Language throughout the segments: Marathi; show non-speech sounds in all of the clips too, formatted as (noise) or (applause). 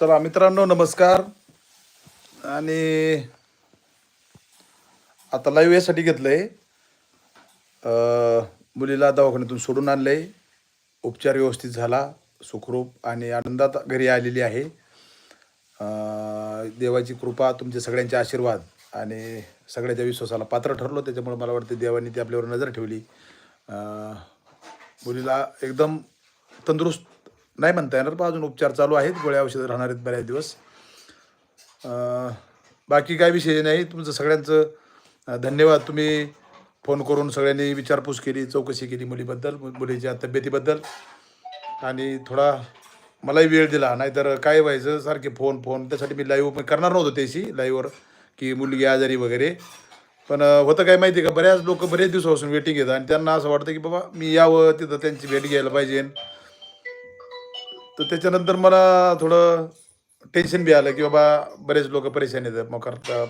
चला मित्रांनो नमस्कार. आणि आता लाईव्ह यासाठी घेतलं आहे मुलीला दवाखान्यातून सोडून आणलं आहे उपचार व्यवस्थित झाला. सुखरूप आणि आनंदात घरी आलेली आहे. देवाची कृपा तुमचे सगळ्यांचे आशीर्वाद आणि सगळ्याच्या विश्वासाला पात्र ठरलो. त्याच्यामुळे मला वाटतं देवाने ती आपल्यावर नजर ठेवली. मुलीला एकदम तंदुरुस्त नाही म्हणता येणार पण अजून उपचार चालू आहेत. गोळ्या औषधं राहणार आहेत बऱ्याच दिवस. बाकी काय विषय नाही. तुमचं सगळ्यांचं धन्यवाद. तुम्ही फोन करून सगळ्यांनी विचारपूस केली चौकशी केली मुलीबद्दल मुलीच्या तब्येतीबद्दल. आणि थोडा मलाही वेळ दिला. नाहीतर काय व्हायचं सारखे फोन फोन. त्यासाठी मी लाईव्ह करणार नव्हतो त्याशी लाईव्हवर की मुलगी आजारी वगैरे. पण होतं काय माहिती आहे का बऱ्याच लोक बरेच दिवसापासून वेटिंग घेतात आणि त्यांना असं वाटतं की बाबा मी यावं तिथं त्यांची भेट घ्यायला पाहिजे. तर त्याच्यानंतर मला थोडं टेन्शन बी आलं की बाबा बरेच लोक परेशान येतात. मग करता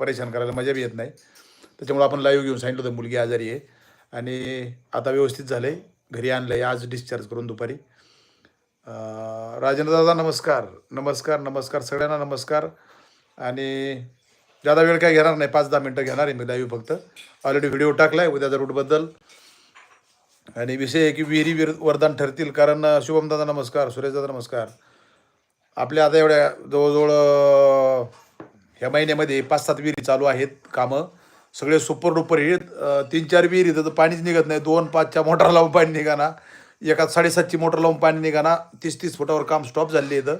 परेशान करायला मजा बी येत नाही. त्याच्यामुळे आपण लाईव्ह घेऊन सांगितलं होतं मुलगी आजारी आहे. आणि आता व्यवस्थित झालं आहे घरी आणलं आहे आज डिस्चार्ज करून दुपारी. राजेंद्र दादा नमस्कार. नमस्कार नमस्कार. सगळ्यांना नमस्कार. आणि जादा वेळ काय घेणार नाही. पाच दहा मिनटं घेणार आहे मी लाईव्ह फक्त. ऑलरेडी व्हिडिओ टाकला आहे उद्याचा रूटबद्दल आणि विषय आहे की विहिरी विर वरदान ठरतील कारण शुभमदादा शुभम दादा नमस्कार सुरेश दादा नमस्कार. आपल्या आता एवढ्या जवळजवळ ह्या महिन्यामध्ये पाच सात विहिरी चालू आहेत कामं. सगळे सुपर डुपर हिट तीन चार विहिरी तर पाणीच निघत नाही. दोन पाचच्या मोटर लावून पाणी निघाना. एका साडेसातची मोटर लावून पाणी निघाना. तीस तीस फुटावर काम स्टॉप झाले इथं.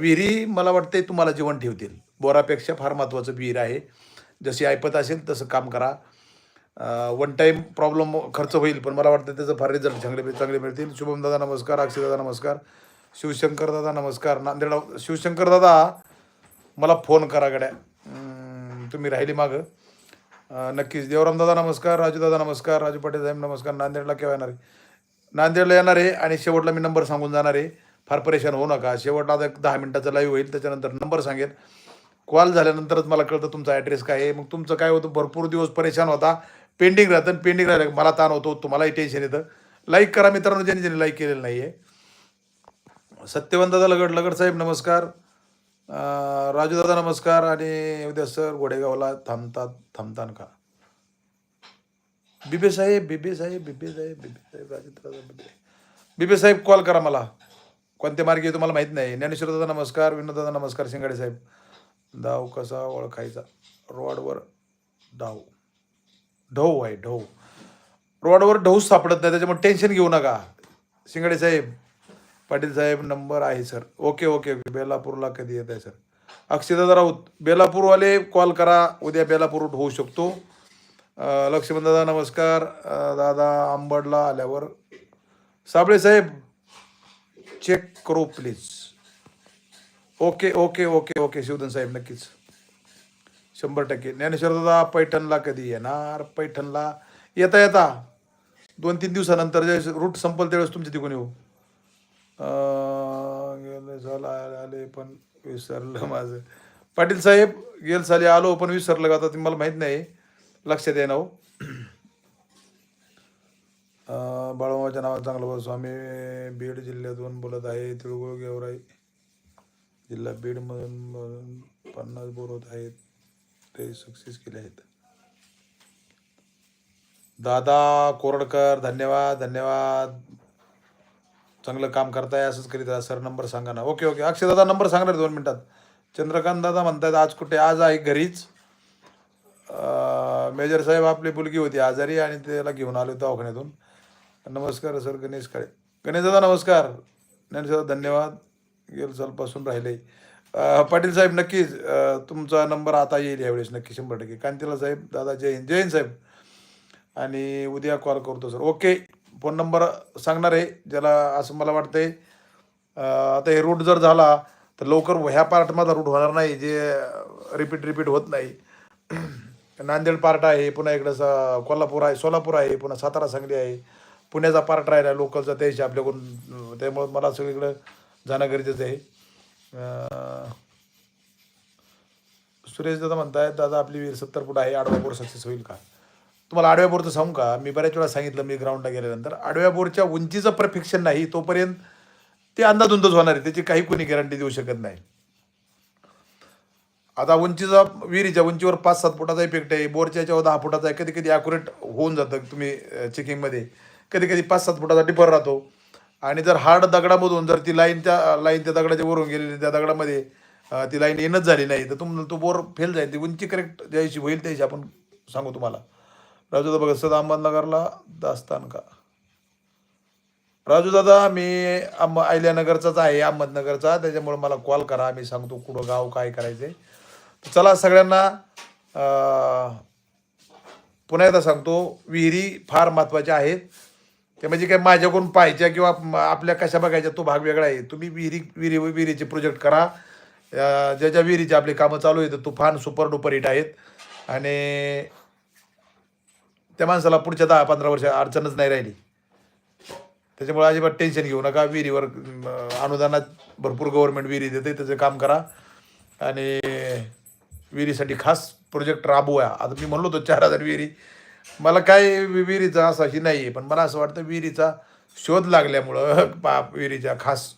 विहिरी मला वाटते तुम्हाला जीवन ठेवतील. बोरापेक्षा फार महत्त्वाचं विहीर आहे. जशी ऐपत असेल तसं काम करा. वन टाईम प्रॉब्लेम खर्च होईल पण मला वाटतं त्याचं फार रिझल्ट चांगले चांगले मिळतील. शुभम दादा नमस्कार अक्षय दादा नमस्कार शिवशंकर दादा नमस्कार. नांदेड शिवशंकर दादा मला फोन करा गड्या. तुम्ही राहिली मागं. नक्कीच. देवराम दादा नमस्कार राजू दादा नमस्कार राजू पाटील साहेब नमस्कार. नांदेडला केव्हा येणार आहे? नांदेडला येणार आहे आणि शेवटला मी नंबर सांगून जाणार आहे. फार परेशान होऊ नका. शेवटला आता एक दहा मिनटाचं लाईव्ह होईल त्याच्यानंतर नंबर सांगेल कॉल झाल्यानंतरच मला कळतं तुमचा ॲड्रेस काय आहे. मग तुमचं काय होतं? भरपूर दिवस परेशान होता. पेंडिंग राहतं पेंडिंग राहिलं मला ताण होतो तुम्हालाही टेन्शन येतं. लाईक करा मित्रांनो ज्यांनी ज्यांनी लाईक केलेलं नाही आहे सत्यवंतदादा लगड लगड साहेब नमस्कार. राजूदादा नमस्कार. आणि उद्या सर गोडेगावला थांबतात थांबतान का? बिबे साहेब बिबे साहेब बिबे साहेब बिबे साहेब राजेंद्र बिबे बिबे साहेब कॉल करा मला. कोणत्या मार्ग आहे तुम्हाला माहीत नाही. ज्ञानेश्वरदादा नमस्कार. विनोददादा नमस्कार. शिंगाडे साहेब. दाव कसा ओळखायचा? रोडवर डाव. ढऊ आहे ढऊ रोडवर ढऊच सापडत नाही त्याच्यामुळे टेन्शन घेऊ नका. शिंगाडे साहेब पाटील साहेब नंबर आहे सर ओके ओके ओके बेलापूरला कधी येत आहे सर अक्षयदादा राऊत बेलापूरवाले कॉल करा. उद्या बेलापूर होऊ शकतो. लक्ष्मण दादा नमस्कार. दादा आंबडला आल्यावर. साबळे साहेब चेक करू please okay okay okay okay Shivdhan साहेब नक्कीच. शंभर टक्के. ज्ञानेश्वर दादा पैठणला कधी येणार? पैठणला येता येता. दोन तीन दिवसानंतर जे रूट संपल त्यावेळेस तुमच्या तिकडून येऊ. गेले साल आले पण विसरलं माझं. पाटील साहेब गेल साली आलो पण विसरलं का आता मला माहीत नाही. लक्षात येणं हो. बाळूमाच्या नावात चांगलं बोल स्वामी. बीड जिल्ह्यातून बोलत आहे तिळगुळ गेवराई. जिल्हा बीडमधून पन्नास बोलत आहेत. ते सक्सेस केले आहेत. दादा कोरडकर धन्यवाद धन्यवाद. चांगलं काम करताय असंच करीत राहा. सर नंबर सांगा ना. Okay okay. अक्षय दादा नंबर सांगणार दोन मिनिटात. चंद्रकांत दादा म्हणतात आज कुठे? आज आहे घरीच. मेजर साहेब आपली मुलगी होती आजारी आणि त्याला घेऊन आलो दवाखान्यातून. नमस्कार सर गणेश काळे. गणेश दादा नमस्कार. गणेश दादा धन्यवाद. गेल सालपासून राहिले. पाटील साहेब नक्कीच तुमचा नंबर आता येईल यावेळेस नक्की शंभर टक्के. कांतीला साहेब दादा जय हिंद. जय हिंद साहेब. आणि उद्या कॉल करतो सर ओके फोन नंबर सांगणार आहे ज्याला असं मला वाटतंय आता हे रूट जर झाला तर लवकर ह्या पार्ट माझा रूट होणार नाही जे रिपीट रिपीट होत नाही. (clears throat) नांदेड पार्ट आहे पुन्हा इकडं स कोल्हापूर आहे सोलापूर आहे पुन्हा सातारा सांगली आहे. पुण्याचा पार्ट राहिला लोकलचा त्याशी आपल्याकडून त्यामुळं मला सगळीकडं जाणं गरजेचं आहे. सुरेश दादा म्हणतायत दादा आपली वीर सत्तर फूट आहे आडवा बोर सक्सेस होईल का? तुम्हाला आडव्या बोरचं सांगू का? मी बऱ्याच वेळा सांगितलं मी ग्राउंडला गेल्यानंतर. आडव्या बोरच्या उंचीचं परफेक्शन नाही तोपर्यंत ते अंदाधुंदच होणार आहे. त्याची काही कोणी गॅरंटी देऊ शकत नाही. आता उंचीचा विहिरीच्या उंचीवर पाच सात फुटाचा इफेक्ट आहे बोरच्या याच्यावर दहा फुटाचा आहे. कधी कधी ॲक्युरेट होऊन जातं तुम्ही चेकिंगमध्ये कधी कधी पाच सात फुटाचा डिफर राहतो. आणि जर हार्ड दगडामधून जर ती लाईन त्या लाईन त्या दगडाच्या वरून गेलेली त्या दगडामध्ये ती लाईन येणंच झाली नाही तर तुम तो बोर फेल जाईल. ती उंची करेक्ट ज्याशी होईल त्याशी आपण सांगू तुम्हाला. राजू दादा बघा सद अहमदनगरला दास्तान का? राजू दादा मी अहम अहिल्यानगरचाच आहे अहमदनगरचा. त्याच्यामुळे मला कॉल करा मी सांगतो कुठं गाव काय करायचं आहे चला सगळ्यांना पुन्हा एकदा सांगतो विहिरी फार महत्त्वाच्या आहेत. ते म्हणजे काय माझ्याकडून पाहायच्या किंवा आपल्या कशा बघायच्या तो भाग वेगळा आहे. तुम्ही विहिरी विहिरी विहिरीचे प्रोजेक्ट करा. ज्याच्या विहिरीचे आपली कामं चालू आहेत तुफान सुपर डुपर हिट आहेत. आणि त्या माणसाला पुढच्या दहा पंधरा वर्ष अडचणच नाही राहिली. त्याच्यामुळे अजिबात टेन्शन घेऊ नका. विहिरीवर अनुदानात भरपूर गव्हर्नमेंट विहिरी देते त्याचं काम करा. आणि विहिरीसाठी खास प्रोजेक्ट राबवूया. आता मी म्हणलो होतो चार हजार विहिरी. मला काय विहिरीचा असा ही नाही आहे पण मला असं वाटतं विहिरीचा शोध लागल्यामुळं (laughs) पा विहिरीच्या खास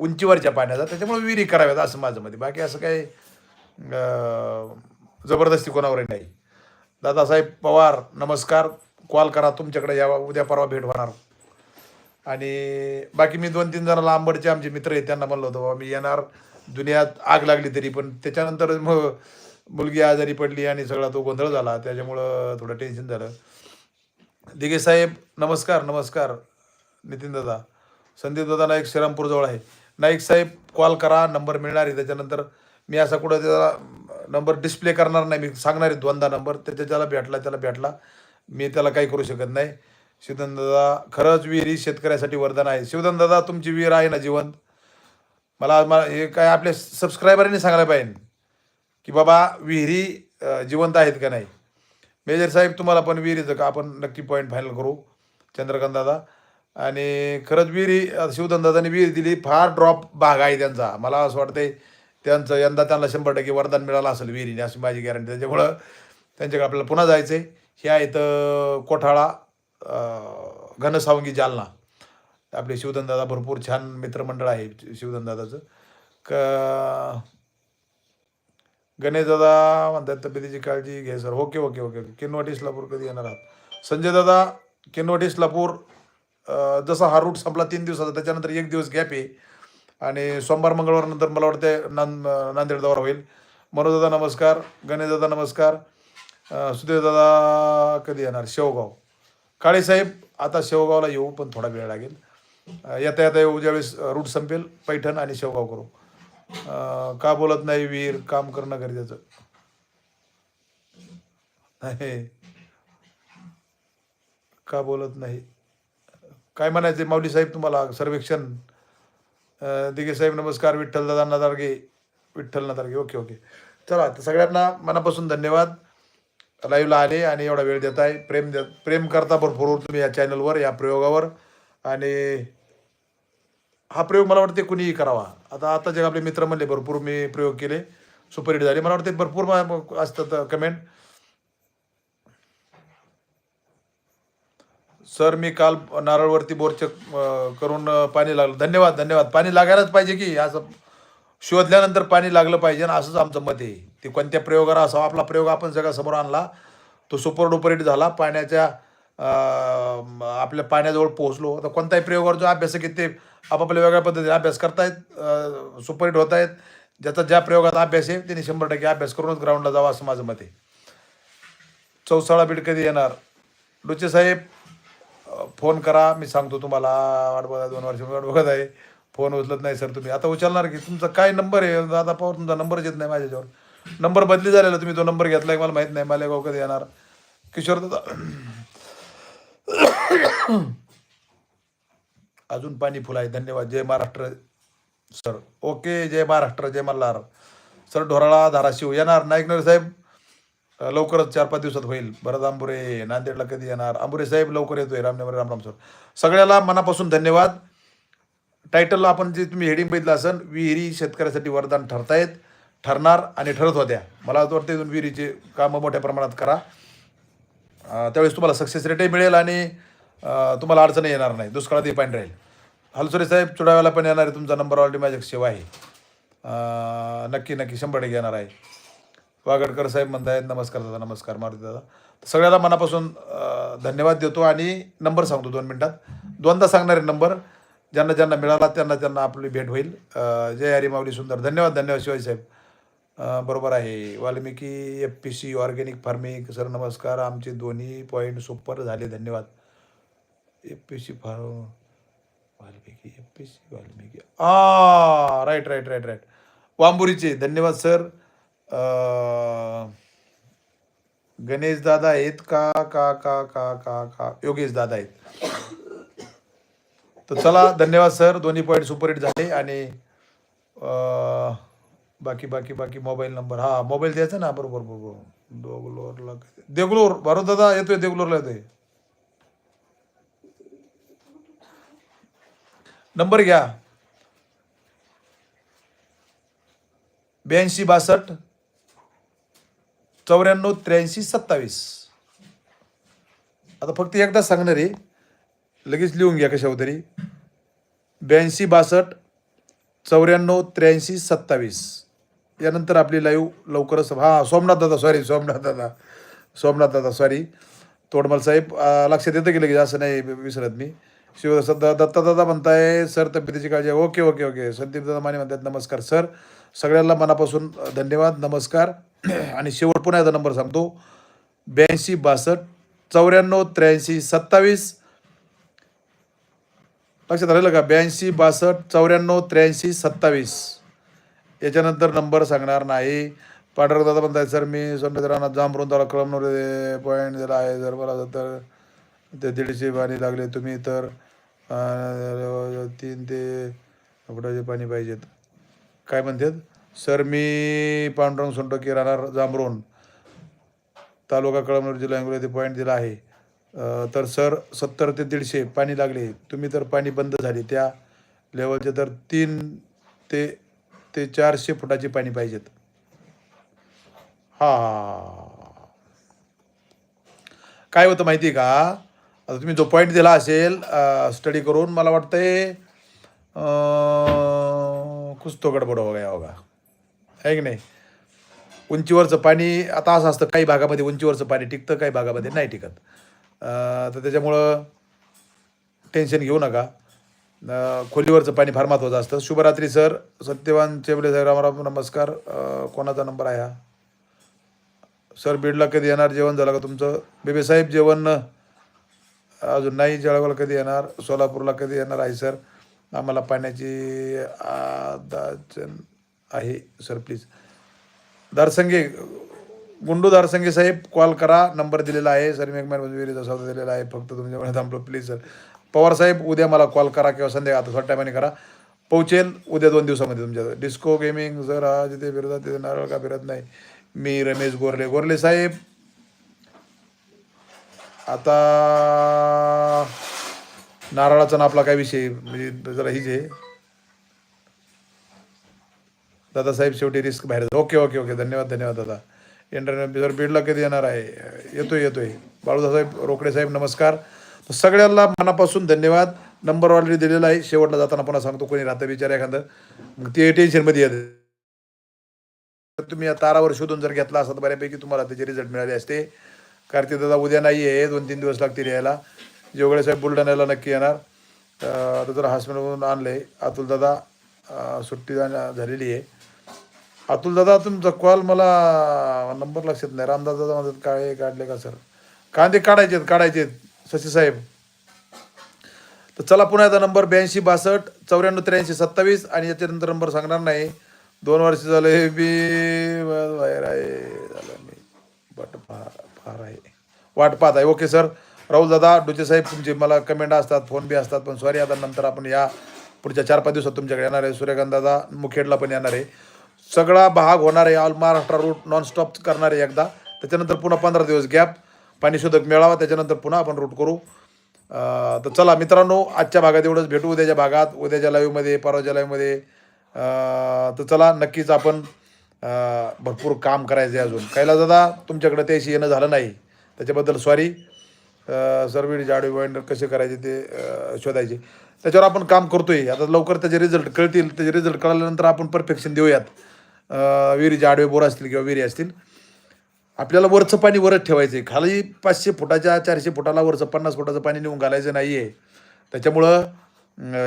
उंचीवरच्या पाण्याचा त्याच्यामुळे विहिरी कराव्यात असं माझं मध्ये बाकी असं काही जबरदस्ती कोणावरही नाही. दादासाहेब पवार नमस्कार. कॉल करा तुमच्याकडे यावा उद्या परवा भेट होणार. आणि बाकी मी दोन तीन जणांना आंबडचे आमचे मित्र आहेत त्यांना म्हणलं होतं बाबा मी येणार. दुनियात आग लागली तरी पण. त्याच्यानंतर मग मुलगी आजारी पडली आणि सगळा तो गोंधळ झाला त्याच्यामुळं थोडं टेन्शन झालं. दिघे साहेब नमस्कार नमस्कार नितीन दादा. संदीप दादा नाईक श्रीरामपूरजवळ आहे. नाईक साहेब कॉल करा नंबर मिळणार आहे त्याच्यानंतर मी असा कुठं त्याला नंबर डिस्प्ले करणार नाही मी सांगणार आहे दोनदा नंबर त्याच्या ज्याला भेटला त्याला भेटला. मी त्याला काही करू शकत नाही. शिवधन दादा खरंच विहीर ही शेतकऱ्यासाठी वरदान आहे. शिवधन दादा तुमची विहीर आहे ना जिवंत? मला मला हे काय आपल्या सबस्क्रायबरनी सांगायला पाहिजे. की बाबा विहिरी जिवंत आहेत का नाही? मेजर साहेब तुम्हाला पण विहिरीचं का आपण नक्की पॉईंट फायनल करू चंद्रकांत दादा? आणि खरंच विहिरी अ, विहिरी विहीर दिली फार ड्रॉप भाग आहे त्यांचा. मला असं वाटतंय त्यांचं यंदा त्यांना शंभर टक्के वरदान मिळालं असेल विहिरीने अशी माझी गॅरंटी त्याच्यामुळं त्यांच्याकडे आपल्याला पुन्हा जायचं आहे हे आहेत कोठाळा घनसावंगी जालना. आपले शिवधनदादा भरपूर छान मित्रमंडळ आहे शिवधनदादाचं क गणेश दादा म्हणतात तब्येतीची काळजी घे sir okay okay okay okay Kinwat Islapur कधी येणार आहात? संजय दादा किनवट इस्लापूर जसा हा रूट संपला तीन दिवसाचा त्याच्यानंतर एक दिवस गॅप आहे. आणि सोमवार मंगळवार नंतर मला वाटतं नांद नांदेड दौरा होईल. मनोज नमस्कार. गणेश दादा नमस्कार. अं, सुदेव दादा कधी येणार? शेवगाव. काळेसाहेब आता शेवगावला येऊ पण थोडा वेळ लागेल. येता येता येऊ ज्यावेळेस रूट संपेल पैठण आणि शेवगाव करू. का बोलत नाही वीर? काम करणं गरजेचं. नाही. का बोलत नाही? काय म्हणायचे माऊली साहेब तुम्हाला? सर्वेक्षण. दिगे साहेब नमस्कार. विठ्ठल दादा नदारगे. विठ्ठल नदारगे. Okay okay. चला तर सगळ्यांना मनापासून धन्यवाद. लाईव्हला आले आणि एवढा वेळ देत आहे प्रेम देत प्रेम करता भरपूर तुम्ही या चॅनलवर या प्रयोगावर. आणि हा प्रयोग मला वाटते कुणीही करावा. आता आता जे आपले मित्र म्हणले भरपूर मी प्रयोग केले. सुपरहिट झाले. मला वाटते भरपूर असतात कमेंट सर मी काल नारळवरती बोरचक करून पाणी लागलं. धन्यवाद धन्यवाद. पाणी लागायलाच पाहिजे की? असं शोधल्यानंतर पाणी लागलं पाहिजे आणि असंच आमचं मत आहे. ते कोणत्या प्रयोगाला असावा आपला प्रयोग आपण सगळ्या समोर आणला तो सुपर डुपर हिट झाला. पाण्याच्या आपल्या पाण्याजवळ पोहोचलो. आता कोणताही प्रयोगावर जो अभ्यास आहे की ते आपापल्या वेगळ्या पद्धतीने अभ्यास करतायत सुपरहिट होत आहेत ज्याचा ज्या प्रयोगात अभ्यास आहे त्यांनी शंभर टक्के अभ्यास करूनच ग्राउंडला जावं असं माझं मत आहे. चौसाळा बीड कधी येणार. डुचे साहेब फोन करा. मी सांगतो तुम्हाला वाट बघा दोन वर्ष वाट बघत आहे. फोन उचलत नाही सर तुम्ही. आता उचलणार की तुमचा काय नंबर आहे? दादा पवार तुमचा नंबरच येत नाही माझ्याच्यावर नंबर बदली झालेला तुम्ही तो नंबर घेतला आहे मला माहीत नाही. मालेगाव कधी येणार? किशोर दादा (coughs) अजून पाणी फुल आहे धन्यवाद. जय महाराष्ट्र सर. ओके जय महाराष्ट्र जय मल्हार. सर ढोराळा धाराशिव. येणार. नाईकनगर साहेब लवकरच चार पाच दिवसात होईल. बरं आंबुरे नांदेडला कधी येणार? आंबुरे साहेब लवकर येतोय. रामनगर रामराम सर. सगळ्याला मनापासून धन्यवाद. टायटलला आपण जे तुम्ही हेडिंग बघितलं असेल विहिरी शेतकऱ्यासाठी वरदान ठरतायत. ठरणार आणि ठरत होत्या. मला असं वाटतं इथून विहिरीचे कामं मोठ्या प्रमाणात करा. त्यावेळेस तुम्हाला सक्सेस रेटही मिळेल आणि तुम्हाला अडचणी येणार नाही. दुष्काळातही पाणी राहील. हलसुरे साहेब चुडाव्याला पण येणार आहे. तुमचा नंबर ऑलरेडी माझ्या सेवा आहे. नक्की नक्की शंभर टक्के येणार आहे. वागडकर साहेब म्हणतायत नमस्कार दादा नमस्कार मारुती दादा. सगळ्याला मनापासून धन्यवाद देतो आणि नंबर सांगतो दोन मिनटात. दोनदा सांगणार आहे नंबर ज्यांना ज्यांना मिळाला त्यांना त्यांना आपली भेट होईल. जय हरी माऊली सुंदर. धन्यवाद धन्यवाद शिवाजी साहेब. बरोबर आहे. Valmiki F P C organic farming sir नमस्कार. आमचे दोन्ही पॉईंट सुपर झाले. धन्यवाद. F P C farm Valmiki F P C Valmiki. Ah right right right right वांबुरीचे धन्यवाद सर गणेश दादा आहेत का का का का का का? योगेश दादा आहेत. तर चला धन्यवाद सर दोन्ही पॉईंट सुपरहिट झाले आणि बाकी बाकी बाकी मोबाईल नंबर हा मोबाईल द्यायचा ना? बरोबर बरोबर. देगलोरला देगलोर बरोबर दादा येतोय देगलोरला येतोय. नंबर घ्या. ब्याऐंशी बासष्ट चौऱ्याण्णव त्र्याऐंशी सत्तावीस. आता फक्त एकदा सांगणार आहे लगेच लिहून घ्या कशावर तरी. ब्याऐंशी बासष्ट चौऱ्याण्णव त्र्याऐंशी सत्तावीस. यानंतर आपली लाईव्ह लवकरच हां सोमनाथ दादा सॉरी सोमनाथ दादा. सोमनाथ दादा सॉरी तोडमल साहेब लक्षात येतं की लगेच असं नाही विसरत मी. शिव सध्या दत्तादादा म्हणताय सर तब्येतीची काळजी आहे. Okay okay okay. संदीप दादा माने म्हणतात नमस्कार सर. सगळ्यांना मनापासून धन्यवाद नमस्कार. (clears throat) आणि शेवट पुन्हा एकदा नंबर सांगतो. ब्याऐंशी बासष्ट चौऱ्याण्णव त्र्याऐंशी सत्तावीस. लक्षात राहिलं का? ब्याऐंशी बासष्ट चौऱ्याण्णव त्र्याऐंशी सत्तावीस. याच्यानंतर नंबर सांगणार नाही. पांढरक दादा म्हणताय सर मी सोमनाथ राणा जांभरून त्याला कळमनुरे पॉईंट दिला आहे जर मला तर ते दीडशे पाणी लागले तुम्ही तर तीन ते फुटाचे पाणी पाहिजेत. काय म्हणतात? सर मी पांडुरंग सोंटोकी राहणार जांभरून तालुका कळमनुरी जिल्हा हिंगोली येथे पॉईंट दिला आहे. तर सर सत्तर ते दीडशे पाणी लागले. तुम्ही तर पाणी बंद झाले. त्या लेवलचे तर तीन ते ते चारशे फुटाचे पाणी पाहिजेत. हा काय होतं माहिती आहे का? आता तुम्ही जो पॉईंट दिला असेल स्टडी करून मला वाटतंय आहे कुछ तो गडबड होगा गया होगा. आहे की नाही? उंचीवरचं पाणी आता असं असतं काही भागामध्ये उंचीवरचं पाणी टिकतं काही भागामध्ये नाही टिकत. तर त्याच्यामुळं टेन्शन घेऊ नका. खोलीवरचं पाणी फार महत्त्वाचं असतं. शुभरात्री सर. सत्यवान चेबडे सर रामराम नमस्कार. कोणाचा नंबर आहे हा? सर बीडला कधी येणार? जेवण झालं का तुमचं? बेबेसाहेब जेवण अजून नाही जळगावला कधी येणार सोलापूरला कधी येणार आहे सर? आम्हाला पाण्याची दाचन आहे सर प्लीज दारसंगे गुंडू दारसंगे साहेब कॉल करा. नंबर दिलेला आहे. सर मी विहिरीचा सौदा दिलेला आहे. फक्त तुमच्याकडे थांबलो प्लीज सर पवार साहेब उद्या मला कॉल करा किंवा संध्याकाळ आता थोड्या टायमाने करा. पोहोचेल उद्या दोन दिवसामध्ये तुमच्या डिस्को गेमिंग सर हा जिथे फिरतात तिथे नारळ का फिरत नाही. मी रमेश गोरले. गोरले साहेब आता नारळाचा ना आपला काय विषय म्हणजे जरा हीच आहे. दादासाहेब शेवटी रिस्क बाहेर ओके ओके ओके धन्यवाद धन्यवाद दादा. इंटरनेट जर बीडला कधी येणार आहे? येतोय येतोय. बाळूदासाहेब रोकडे साहेब नमस्कार. सगळ्यांना मनापासून धन्यवाद. नंबर ऑलरेडी दिलेला आहे. शेवटला जाताना पुन्हा सांगतो कोणी राहतं विचार एखादं. मग ते टेन्शनमध्ये येतं तर तुम्ही या तारावर शोधून जर घेतला असता तर बऱ्यापैकी तुम्हाला त्याचे रिझल्ट मिळाले असते. कार्तिक दादा उद्या नाही आहे दोन तीन दिवस लागतील यायला. जेवढे साहेब बुलढाण्याला नक्की येणार आता जर हॉस्पिटलमधून आणलं आहे अतुल दादा सुट्टी जा- झालेली आहे. अतुल दादा तुमचा कॉल मला नंबर लक्षात नाही. रामदास दादा म्हणतात काळे काढले का सर? कांदे काढायचे आहेत काढायचे आहेत शशी साहेब. तर चला पुन्हा एकदा नंबर ब्याऐंशी बासष्ट चौऱ्याण्णव त्र्याऐंशी सत्तावीस आणि याच्यानंतर नंबर सांगणार नाही. दोन वर्ष झाले मी बाहेर आहे. झालं मी. बट फार आहे. वाट पाहत आहे. ओके सर राहुल दादा डुचे साहेब तुमचे मला कमेंट असतात फोन बी असतात पण सॉरी आता नंतर आपण या पुढच्या चार पाच दिवसात तुमच्याकडे येणार आहे. सूर्यकांत दादा मुखेडला पण येणार आहे. सगळा भाग होणार आहे. ऑल महाराष्ट्र रूट नॉनस्टॉप करणार आहे एकदा. त्याच्यानंतर पुन्हा पंधरा दिवस गॅप पाणी मिळावा त्याच्यानंतर पुन्हा आपण रूट करू. तर चला मित्रांनो आजच्या भागात एवढंच. भेटू उद्याच्या भागात. उद्याच्या लाईव्हमध्ये परवाच्या लाईव्हमध्ये तर चला नक्कीच आपण भरपूर काम करायचं आहे अजून. कैलास दादा तुमच्याकडे त्याशी येणं झालं नाही. त्याच्याबद्दल सॉरी सर्व जाडू वाइंडर कसे करायचे ते शोधायचे. त्याच्यावर आपण काम करतोय. आता लवकर त्याचे रिझल्ट कळतील. त्याचे रिझल्ट कळाल्यानंतर आपण परफेक्शन देऊयात. विहिरीचे आडवे बोर असतील किंवा विहिरी असतील. आपल्याला वरचं पाणी वरच ठेवायचं आहे खाली पाचशे फुटाच्या चारशे फुटाला वरचं पन्नास फुटाचं पाणी नेऊन घालायचं नाही आहे त्याच्यामुळं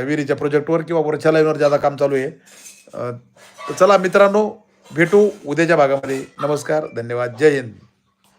विहिरीच्या प्रोजेक्टवर किंवा वरच्या लाईनवर ज्यादा काम चालू आहे. तर चला मित्रांनो भेटू उद्याच्या भागामध्ये. नमस्कार धन्यवाद. जय हिंद.